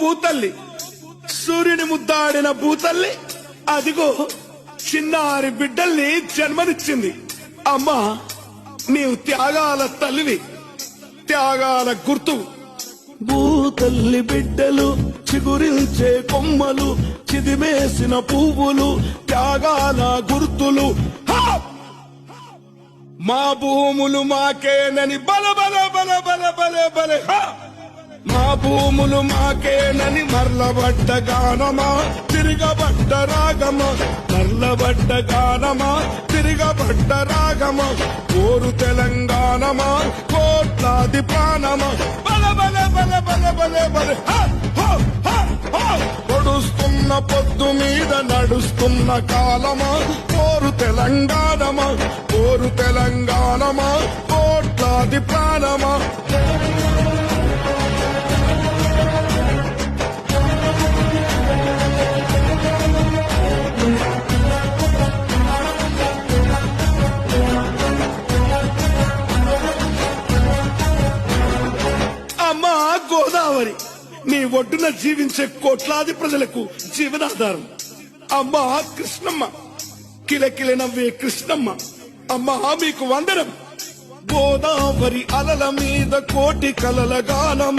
భూతల్లి. సూర్యుని ముద్దాడిన భూతల్లి. అదిగో చిన్నారి బిడ్డల్ని జన్మనిచ్చింది. అమ్మా నీవు త్యాగాల తల్లివి. త్యాగాల గుర్తు. భూతల్లి బిడ్డలు చిగురించే కొమ్మలు చిదిమేసిన పువ్వులు త్యాగాల గుర్తులు. హా! మా భూములు మాకేనని బల బల బల బల బల బల. హా! మా భూములు మాకేనని మర్లబడ్డ గానమా? తిరగబడ్డ రాగమా? మర్లబడ్డ గానమా? తిరగబడ్డ రాగమా? కోరు తెలంగాణమా? కోట్లాది ప్రాణమా? బల బల బల బల బల బల. పొడుస్తున్న పొద్దు మీద నడుస్తున్న కాలమా? కోరు తెలంగాణమా? కోరు తెలంగాణమా? కోట్లాది ప్రాణమా? నీ ఒడ్డున జీవించే కోట్లాది ప్రజలకు జీవనాధారం. అమ్మా కృష్ణమ్మ. కిలకిల నవ్వే కృష్ణమ్మ. అమ్మా మీకు వందనం. గోదావరి అలల మీద కోటి కలల గానమ?